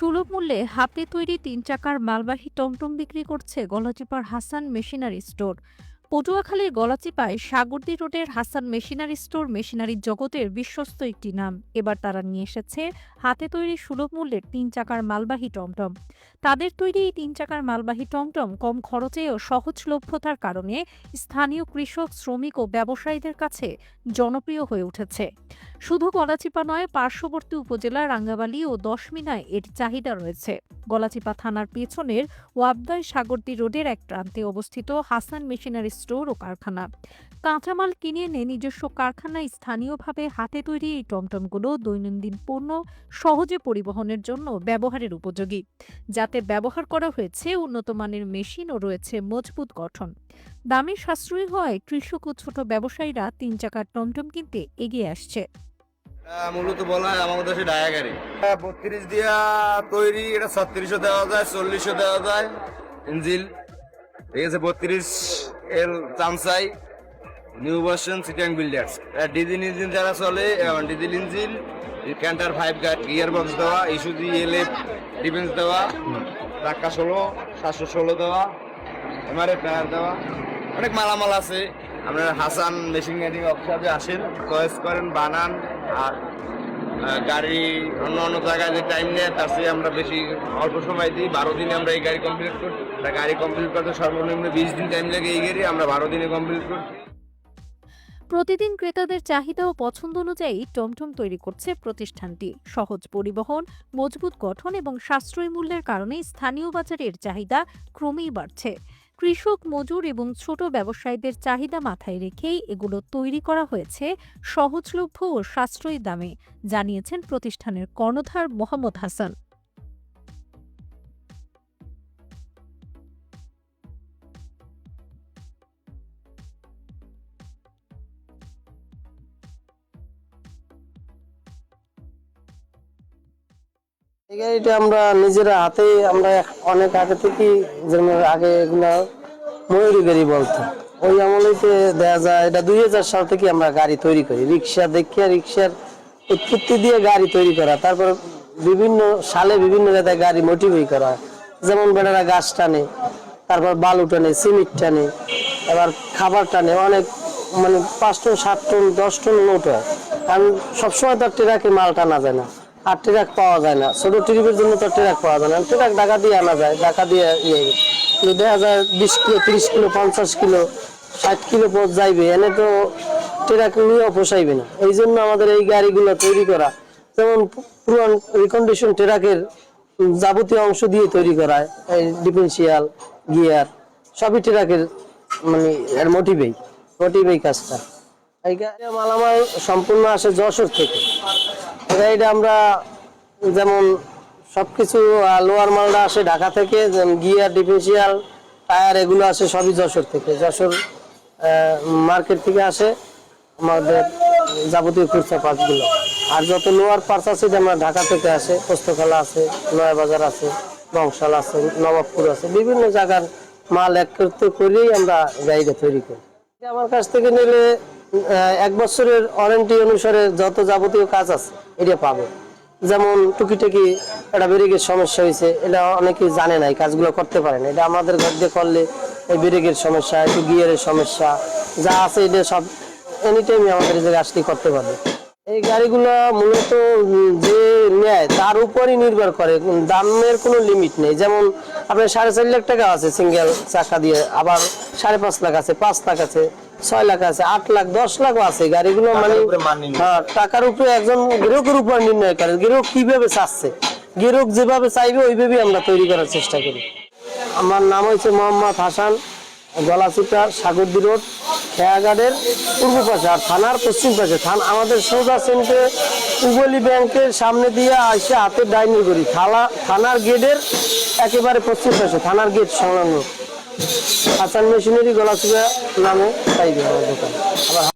সুলভ মূল্যে হাতে তৈরি তিন চাকার মালবাহী টমটম বিক্রি করছে গলাচিপার হাসান মেশিনারি স্টোর। পটুয়াখালীর গলাচিপায় সাগরদী রোডের হাসান মেশিনারি স্টোর মেশিনারি জগতের বিশ্বস্ত একটি নাম। এবার তারা নিয়ে এসেছে হাতে তৈরি সুলভ মূল্যের তিন চাকার মালবাহী টমটম। তাদের তৈরি এই তিন চাকার মালবাহী টমটম কম খরচে ও সহজলভ্যতার কারণে স্থানীয় কৃষক, শ্রমিক ও ব্যবসায়ীদের কাছে জনপ্রিয় হয়ে উঠেছে। শুধু গলাচিপা নয়, পার্শ্ববর্তী উপজেলা রাঙ্গাবালী ও দশমিনায় এর চাহিদা রয়েছে। গলাচিপা থানার পেছনের ওয়াবদায় সাগরদী রোডের এক প্রান্তে অবস্থিত হাসান মেশিনারি স্টোর ও কারখানা। কাঁচামাল কিনে এনে নিজস্ব কারখানায় স্থানীয়ভাবে হাতে তৈরি এই টমটমগুলো দৈনন্দিন পণ্য সহজে পরিবহনের জন্য ব্যবহারের উপযোগী। যাতে ব্যবহার করা হয়েছে, উন্নত মানের মেশিন ও রয়েছে মজবুত গঠন। দামে সাশ্রয়ী হওয়ায় কৃষক ও ছোট ব্যবসায়ীরা তিন চাকার টমটম কিনতে এগিয়ে আসছে। মূলত বলা হয় আমাদের দেশে বত্রিশ দিয়া তৈরি, এটা ছত্রিশও দেওয়া যায়, চল্লিশও দেওয়া যায়, ইঞ্জিল। ঠিক আছে, বত্রিশ এল চামচাই নিউ ভার্সন সিটিয়াং বিল্ডার্স। ডিজিল ইঞ্জিন যারা চলে diesel engine canter five gear box দেওয়া ইস্যুজি এলএফ ডিফেন্স দেওয়া টাকা ষোলো, সাতশো ষোলো দেওয়া এমআরএফ টায়ার দেওয়া। অনেক মালামাল আছে। আপনার হাসান মেশিন গাড়ি ওয়ার্কশপে আসেন চয়েস করেন বানান, আর গাড়ি অন্য অন্য জায়গায় যে টাইম নেয়, তার চেয়ে আমরা বেশি অল্প সময় দিই। বারো দিনে আমরা এই গাড়ি কমপ্লিট করি তা গাড়ি কমপ্লিট করতে সর্বনিম্ন বিশ দিন টাইম লাগে এই গাড়ি, আমরা বারো দিনে কমপ্লিট করি প্রতিদিন ক্রেতাদের চাহিদা ও পছন্দ অনুযায়ী টমটম তৈরি করছে প্রতিষ্ঠানটি। সহজ পরিবহন, মজবুত গঠন এবং সাশ্রয়ী মূল্যের কারণে স্থানীয় বাজারের চাহিদা ক্রমেই বাড়ছে। কৃষক, মজুর এবং ছোট ব্যবসায়ীদের চাহিদা মাথায় রেখেই এগুলো তৈরি করা হয়েছে সহজলভ্য ও সাশ্রয়ী দামে, জানিয়েছেন প্রতিষ্ঠানের কর্ণধার মোহাম্মদ হাসান। এই গাড়িটা আমরা নিজেরা হাতে আমরা অনেক আগে থেকে যেমন আগে ময়ূরী গাড়ি বলতো। ওই আমলেতে দেখা যায়, এটা দুই হাজার সাল থেকে আমরা গাড়ি তৈরি করি। রিক্সা দেখিয়া রিক্সার উৎপত্তি দিয়ে গাড়ি তৈরি করা। তারপর বিভিন্ন সালে বিভিন্ন জায়গায় গাড়ি মোটিভই করা যেমন বেড়ারা গাছ টানে, তারপর বালু টানে, সিমেন্ট টানে, এবার খাবার টানে। অনেক মানে পাঁচ টন, সাত টন, দশ টন লোট হয়। কারণ সবসময় তো ট্রাকে মাল টানা যায় না। আর ট্রাক পাওয়া যায় না। ছোট ট্রিপের জন্য তো ট্রাক পাওয়া যায় না। ট্রাক ঢাকা দিয়ে আনা যায়। ঢাকা দিয়ে ইয়ে দেখা যায় বিশ কিলো, তিরিশ কিলো, পঞ্চাশ কিলো, ষাট কিলো পথ যাইবে, এনে তো ট্রাক নিয়েও পোষাইবে না। এই জন্য আমাদের এই গাড়িগুলো তৈরি করা, যেমন পুরান রিকন্ডিশন ট্রাকের যাবতীয় অংশ দিয়ে তৈরি করা, এই ডিফেন্সিয়াল গিয়ার সবই ট্রাকের মানে এর মোটিভেই মোটিভেই কাজটা। এই গাড়ি মালামাল সম্পূর্ণ আসে যশোর থেকে। গাড়িটা আমরা যেমন সবকিছু লোয়ার মালটা আসে ঢাকা থেকে গিয়ার ডিফেন্সিয়াল টায়ার এগুলো আসে সবই যশোর থেকে। যশোর মার্কেট থেকে আসে আমাদের যাবতীয় খুচরা পার্টসগুলো আর যত লোয়ার পার্টস আছে, যেমন ঢাকা থেকে আসে, পোস্তখালা আছে, নয়াবাজার আছে বংশাল আছে, নবাবপুর আছে, বিভিন্ন জায়গার মাল একত্রিত করেই আমরা গাড়িটা তৈরি করি। আমার কাছ থেকে নিলে এক বছরের ওয়ারেন্টি অনুসারে যত যাবতীয় কাজ আছে, এটা পাবে। যেমন টুকিটাকি একটা ব্রেকের সমস্যা হয়েছে, এটা অনেকে জানে না, এই কাজগুলো করতে পারে না। এটা আমাদের ঘর দিয়ে করলে এই ব্রেকের সমস্যা, একটু গিয়ারের সমস্যা, যা আছে এটা সব এনি টাইমই আমাদের এই জায়গায় আসলে করতে পারবে। এই গাড়িগুলো মূলত যে নেয়, তার উপরই নির্ভর করে দামের কোনো লিমিট নেই। যেমন আপনার সাড়ে চার লাখ টাকা আছে সিঙ্গেল চাকা দিয়ে, আবার সাড়ে পাঁচ লাখ আছে, পাঁচ লাখ আছে। ছয় লাখ আছে আট লাখ দশ লাখও আছে। গাড়িগুলো মানে। হ্যাঁ টাকার উপরে একজন গ্রাহকের উপর নির্ণয় করে গ্রাহক কীভাবে চাচ্ছে? গ্রাহক যেভাবে চাইবে ওইভাবেই আমরা তৈরি করার চেষ্টা করি। আমার নাম হচ্ছে মোহাম্মদ হাসান গলাচিপা সাগরদি রোড খেয়াঘাটের পূর্ব পাশে আর থানার পশ্চিম পাশে। থানা আমাদের সোজা সেন্টে উগলি ব্যাংকের সামনে দিয়ে আসে হাতের ডাইনিং করি থালা থানার গেটের একেবারে পশ্চিম পাশে থানার গেট সংলগ্ন। হাসান মেশিনারি গলাচিপা নামে পাইবে আমার দোকান। আবার